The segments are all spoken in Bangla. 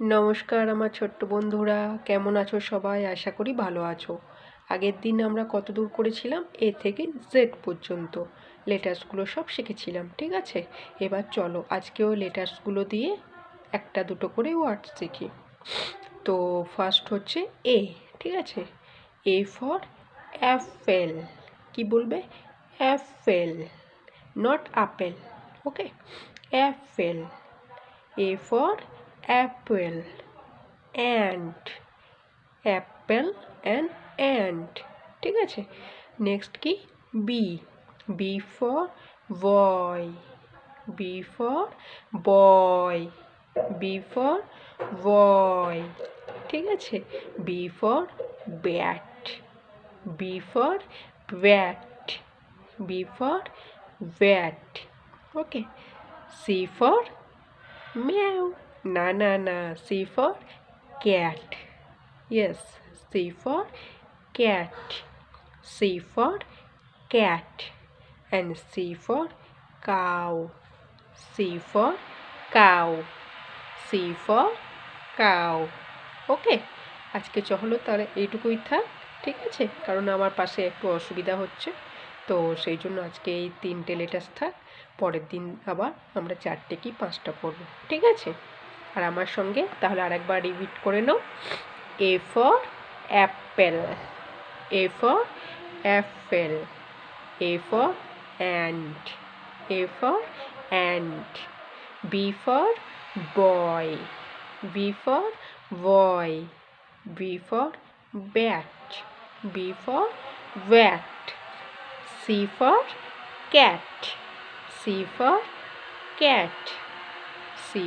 নমস্কার আমার ছোট্ট বন্ধুরা, কেমন আছো সবাই? আশা করি ভালো আছো। আগের দিন আমরা কত দূর করেছিলাম? এ থেকে জেড পর্যন্ত। লেটার্সগুলো সব শিখেছিলাম, ঠিক আছে? এবার চলো, আজকেও লেটার্সগুলো দিয়ে একটা দুটো করে ওয়ার্ড শিখি। তো ফার্স্ট হচ্ছে এ ঠিক আছে? এ ফর অ্যাপেল কি বলবে? Apple not apple okay apple A for apple and apple and and, ঠিক আছে? নেক্সট কি? B B for boy B for boy B for boy ঠিক আছে? B for bat B for bat B for bat okay C for meow. Na na na. C for cat. Yes. C for cat. C for cat. And C for cow. C for cow. C for cow. Okay আজকে চলো তাহলে এইটুকুই থাক, ঠিক আছে কারণ আমার পাশে একটু অসুবিধা হচ্ছে, তো সেই জন্য আজকে এই তিনটে লেটার্স থাক, পরের দিন আবার আমরা চারটে কি পাঁচটা পড়ব, ঠিক আছে আর আমার সঙ্গে, তাহলে আরেকবার রিপিট করে নাও। A for apple A for apple A for and A for and B for boy B for boy B for bat B for bat C for cat C for cat C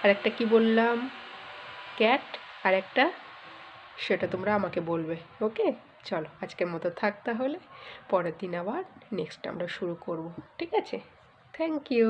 for আরেকটা কী বললাম? ক্যাট আর একটা সেটা তোমরা আমাকে বলবে ওকে চলো, আজকের মতো থাক তাহলে। পরের দিন আবার নেক্সট আমরা শুরু করব, ঠিক আছে? Thank you